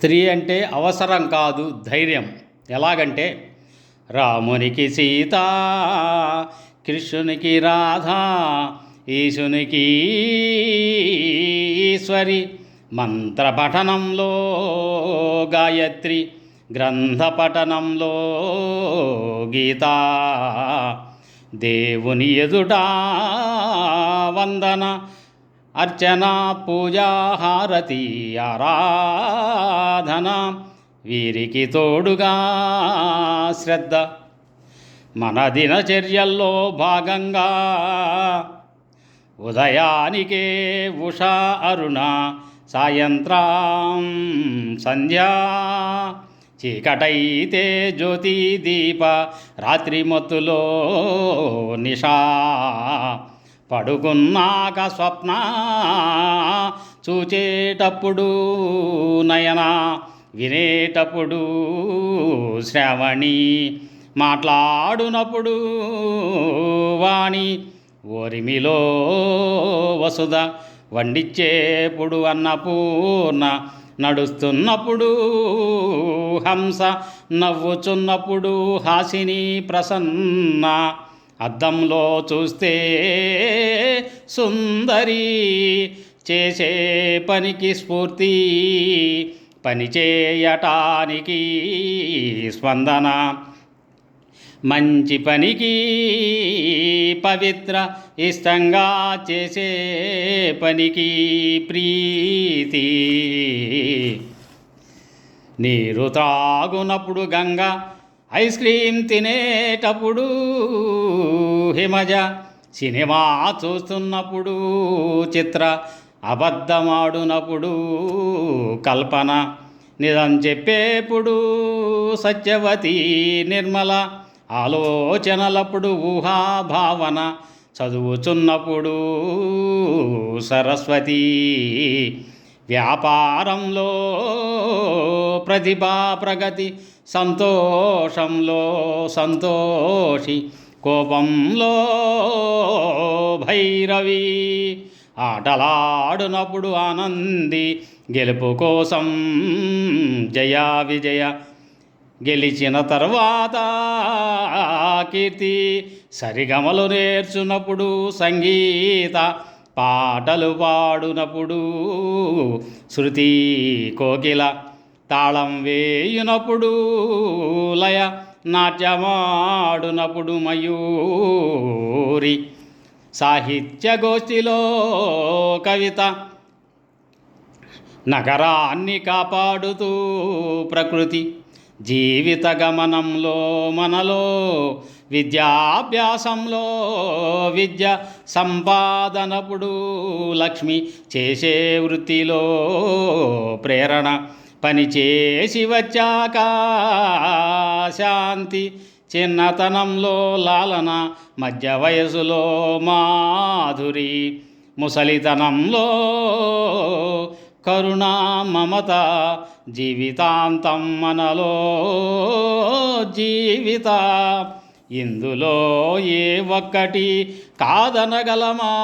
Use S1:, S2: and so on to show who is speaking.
S1: స్త్రీ అంటే అవసరం కాదు ధైర్యం. ఎలాగంటే రామునికి సీత కృష్ణునికి రాధ ఈశునికి ఈశ్వరి మంత్రపఠనంలో గాయత్రి గ్రంథ పఠనంలో గీత. దేవుని ఎదుట వందన అర్చనా పూజా హారతి ఆరాధన. వీరికి తోడుగా శ్రద్ధ. మన దినచర్యల్లో భాగంగా ఉదయానికే ఉషా అరుణ సాయంత్రం సంధ్యా. చీకటైతే జ్యోతి దీప రాత్రి మత్తులో నిషా. పడుకున్నాక స్వప్న చూచేటప్పుడు నయన వినేటప్పుడు శ్రావణి మాట్లాడునప్పుడు వాణి ఓరిమిలో వసుధ వండిచ్చేప్పుడు అన్నపూర్ణ నడుస్తున్నప్పుడు హంస నవ్వుచున్నప్పుడు హాసిని ప్రసన్న అద్దంలో చూస్తే సుందరి చేసే పనికి స్ఫూర్తి పని చేయటానికి స్పందన. మంచి పనికి పవిత్ర ఇష్టంగా చేసే పనికి ప్రీతి. నీరు త్రాగునప్పుడు గంగ ఐస్ క్రీమ్ తినేటప్పుడు హిమజ సినిమా చూస్తున్నప్పుడు చిత్ర అబద్ధమాడునప్పుడు కల్పన. నిజం చెప్పేప్పుడు సత్యవతి నిర్మల ఆలోచనలప్పుడు ఊహాభావన. చదువుచున్నప్పుడు సరస్వతి. వ్యాపారంలో ప్రతిభా ప్రగతి సంతోషంలో సంతోషి. కోపంలో భైరవి ఆటలాడునప్పుడు ఆనంది గెలుపు కోసం జయ విజయ గెలిచిన తర్వాత కీర్తి సరిగమలు నేర్చునప్పుడు సంగీత పాటలు పాడునప్పుడు శృతి కోకిల తాళం వేయునప్పుడు లయ నాట్యమాడునప్పుడు మయూరి. సాహిత్య గోష్ఠిలో కవిత నగరాన్ని కాపాడుతూ ప్రకృతి జీవిత గమనంలో మనలో విద్యాభ్యాసంలో విద్య సంపాదనప్పుడు లక్ష్మి చేసే వృత్తిలో ప్రేరణ పని చేసి వచ్చాక శాంతి చిన్నతనంలో లాలన మధ్య వయసులో మాధురి ముసలితనంలో కరుణ మమత జీవితాంతం మనలో జీవిత. ఇందులో ఏ ఒక్కటి కాదనగలమా?